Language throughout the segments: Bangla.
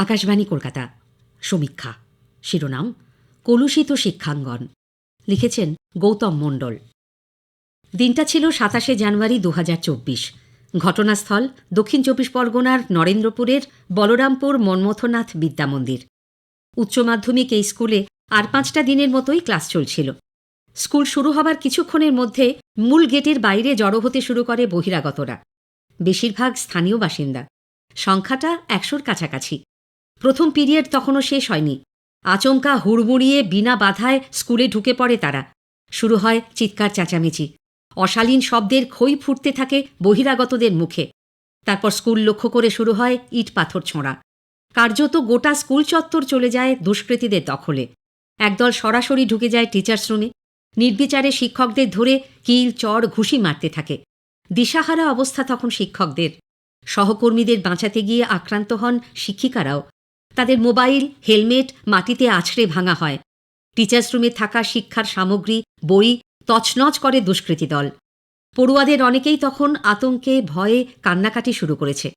আকাশবাণী কলকাতা। সমীক্ষা। শিরোনাম, কলুষিত শিক্ষাঙ্গন। লিখেছেন গৌতম মণ্ডল। দিনটা ছিল সাতাশে জানুয়ারি দু হাজার চব্বিশ। ঘটনাস্থল, দক্ষিণ চব্বিশ পরগনার নরেন্দ্রপুরের বলরামপুর মন্মথনাথ বিদ্যামন্দির। উচ্চ মাধ্যমিক এই স্কুলে আর পাঁচটা দিনের মতোই ক্লাস চলছিল। স্কুল শুরু হবার কিছুক্ষণের মধ্যে মূল গেটের বাইরে জড়ো হতে শুরু করে বহিরাগতরা। বেশিরভাগ স্থানীয় বাসিন্দা। সংখ্যাটা একশোর কাছাকাছি। প্রথম পিরিয়ড তখনও শেষ হয়নি। আচমকা হুড়মুড়িয়ে বিনা বাধায় স্কুলে ঢুকে পড়ে তারা। শুরু হয় চিৎকার চেঁচামেচি। অশালীন শব্দের খই ফুটতে থাকে বহিরাগতদের মুখে। তারপর স্কুল লক্ষ্য করে শুরু হয় ইট পাথর ছোঁড়া। কার্যত গোটা স্কুল চত্বর চলে যায় দুষ্কৃতীদের দখলে। একদল সরাসরি ঢুকে যায় টিচার্স রুমে। নির্বিচারে শিক্ষকদের ধরে কিল চড় ঘুষি মারতে থাকে। দিশাহারা অবস্থা তখন শিক্ষকদের। সহকর্মীদের বাঁচাতে গিয়ে আক্রান্ত হন শিক্ষিকারাও। তাদের মোবাইল, হেলমেট, মাটিতে আছড়ে ভাঙা হয়। টিচার্স রুমে থাকা শিক্ষার সামগ্রী, বই তছনছ করে দুষ্কৃতী দল। পড়ুয়াদের অনেকেই তখন আতঙ্কে, ভয়ে কান্নাকাটি শুরু করেছে।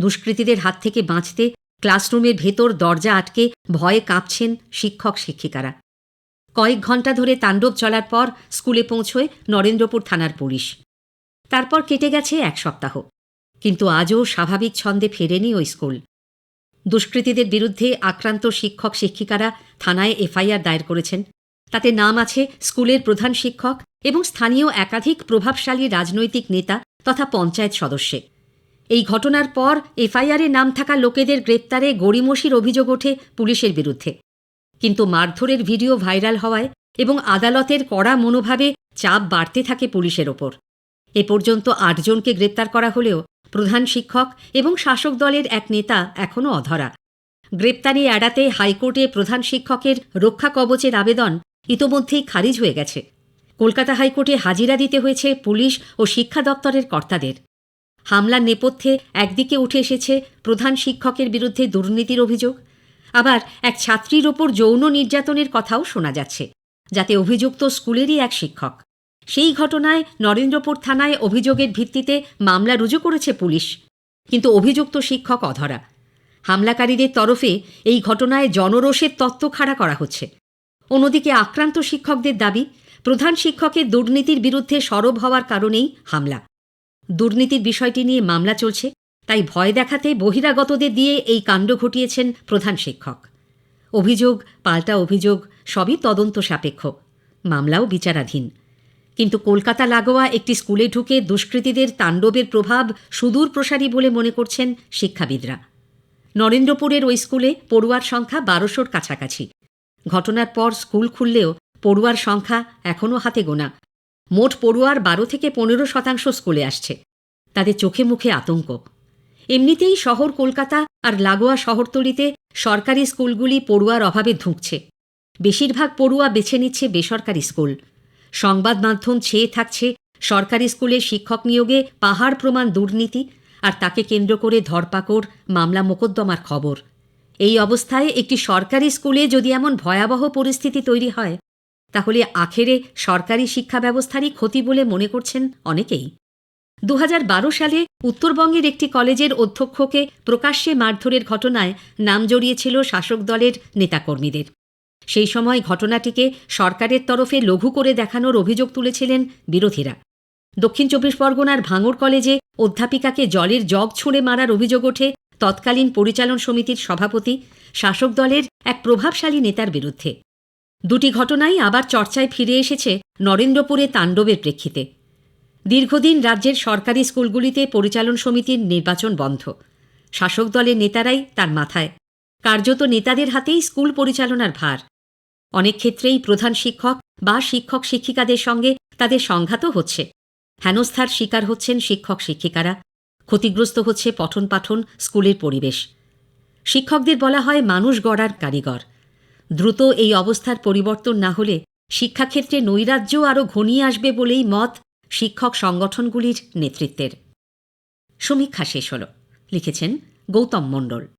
দুষ্কৃতীদের হাত থেকে বাঁচতে ক্লাসরুমের ভেতর দরজা আটকে ভয়ে কাঁপছেন শিক্ষক, শিক্ষিকারা। কয়েক ঘণ্টা ধরে তাণ্ডব চলার পর স্কুলে পৌঁছয় নরেন্দ্রপুর থানার পুলিশ। তারপর কেটে গেছে এক সপ্তাহ। কিন্তু আজও স্বাভাবিক ছন্দে ফেরেনি ওই স্কুল। দুষ্কৃতীদের বিরুদ্ধে আক্রান্ত শিক্ষক শিক্ষিকারা থানায় এফআইআর দায়ের করেছেন। তাতে নাম আছে স্কুলের প্রধান শিক্ষক এবং স্থানীয় একাধিক প্রভাবশালী রাজনৈতিক নেতা তথা পঞ্চায়েত সদস্যে। এই ঘটনার পর এফআইআরে নাম থাকা লোকেদের গ্রেপ্তারে গড়িমসির অভিযোগ ওঠে পুলিশের বিরুদ্ধে। কিন্তু মারধরের ভিডিও ভাইরাল হওয়ায় এবং আদালতের কড়া মনোভাবে চাপ বাড়তে থাকে পুলিশের ওপর। এ পর্যন্ত আটজনকে গ্রেপ্তার করা হলেও প্রধান শিক্ষক এবং শাসক দলের এক নেতা এখনও অধরা। গ্রেপ্তারি এড়াতে হাইকোর্টে প্রধান শিক্ষকের রক্ষা কবচের আবেদন ইতোমধ্যেই খারিজ হয়ে গেছে। কলকাতা হাইকোর্টে হাজিরা দিতে হয়েছে পুলিশ ও শিক্ষা দপ্তরের কর্তাদের। হামলার নেপথ্যে একদিকে উঠে এসেছে প্রধান শিক্ষকের বিরুদ্ধে দুর্নীতির অভিযোগ। আবার এক ছাত্রীর ওপর যৌন নির্যাতনের কথাও শোনা যাচ্ছে, যাতে অভিযুক্ত স্কুলেরই এক শিক্ষক। সেই ঘটনায় নরেন্দ্রপুর থানায় অভিযোগের ভিত্তিতে মামলা রুজু করেছে পুলিশ। কিন্তু অভিযুক্ত শিক্ষক অধরা। হামলাকারীদের তরফে এই ঘটনায় জনরোষের তত্ত্ব খাড়া করা হচ্ছে। অন্যদিকে আক্রান্ত শিক্ষকদের দাবি, প্রধান শিক্ষকের দুর্নীতির বিরুদ্ধে সরব হওয়ার কারণেই হামলা। দুর্নীতির বিষয়টি নিয়ে মামলা চলছে, তাই ভয় দেখাতে বহিরাগতদের দিয়ে এই কাণ্ড ঘটিয়েছেন প্রধান শিক্ষক। অভিযোগ, পাল্টা অভিযোগ, সবই তদন্ত সাপেক্ষ। মামলাও বিচারাধীন। কিন্তু কলকাতা লাগোয়া একটি স্কুলে ঢুকে দুষ্কৃতীদের তাণ্ডবের প্রভাব সুদূর প্রসারী বলে মনে করছেন শিক্ষাবিদরা। নরেন্দ্রপুরের ওই স্কুলে পড়ুয়ার সংখ্যা বারোশোর কাছাকাছি। ঘটনার পর স্কুল খুললেও পড়ুয়ার সংখ্যা এখনও হাতে গোনা। মোট পড়ুয়ার বারো থেকে পনেরো শতাংশ স্কুলে আসছে। তাদের চোখে মুখে আতঙ্ক। এমনিতেই শহর কলকাতা আর লাগোয়া শহরতলিতে সরকারি স্কুলগুলি পড়ুয়ার অভাবে ধুঁকছে। বেশিরভাগ পড়ুয়া বেছে নিচ্ছে বেসরকারি স্কুল। সংবাদ মাধ্যম ছেয়ে থাকছে সরকারি স্কুলে শিক্ষক নিয়োগে পাহাড় প্রমাণ দুর্নীতি আর তাকে কেন্দ্র করে ধরপাকড়, মামলা মোকদ্দমার খবর। এই অবস্থায় একটি সরকারি স্কুলে যদি এমন ভয়াবহ পরিস্থিতি তৈরি হয়, তাহলে আখেরে সরকারি শিক্ষা ব্যবস্থারই ক্ষতি বলে মনে করছেন অনেকেই। দু হাজার বারো সালে উত্তরবঙ্গের একটি কলেজের অধ্যক্ষকে প্রকাশ্যে মারধরের ঘটনায় নাম জড়িয়েছিল শাসক দলের নেতাকর্মীদের। সেই সময় ঘটনাটিকে সরকারের তরফে লঘু করে দেখানোর অভিযোগ তুলেছিলেন বিরোধীরা। দক্ষিণ চব্বিশ পরগনার ভাঙড় কলেজে অধ্যাপিকাকে জলের জগ ছুঁড়ে মারার অভিযোগ ওঠে তৎকালীন পরিচালন সমিতির সভাপতি, শাসক দলের এক প্রভাবশালী নেতার বিরুদ্ধে। দুটি ঘটনাই আবার চর্চায় ফিরে এসেছে নরেন্দ্রপুরে তাণ্ডবের প্রেক্ষিতে। দীর্ঘদিন রাজ্যের সরকারি স্কুলগুলিতে পরিচালন সমিতির নির্বাচন বন্ধ। শাসক দলের নেতারাই তার মাথায় কার্যত নেতাদের হাতেই স্কুল পরিচালনার ভার। অনেক ক্ষেত্রেই প্রধান শিক্ষক বা শিক্ষক শিক্ষিকাদের সঙ্গে তাদের সংঘাতও হচ্ছে। হেনস্থার শিকার হচ্ছেন শিক্ষক শিক্ষিকারা। ক্ষতিগ্রস্ত হচ্ছে পঠন পাঠন, স্কুলের পরিবেশ। শিক্ষকদের বলা হয় মানুষ গড়ার কারিগর। দ্রুত এই অবস্থার পরিবর্তন না হলে শিক্ষাক্ষেত্রে নৈরাজ্য আরও ঘনিয়ে আসবে বলেই মত শিক্ষক সংগঠনগুলির নেতৃত্বের। সমীক্ষা শেষ হল। লিখেছেন গৌতম মণ্ডল।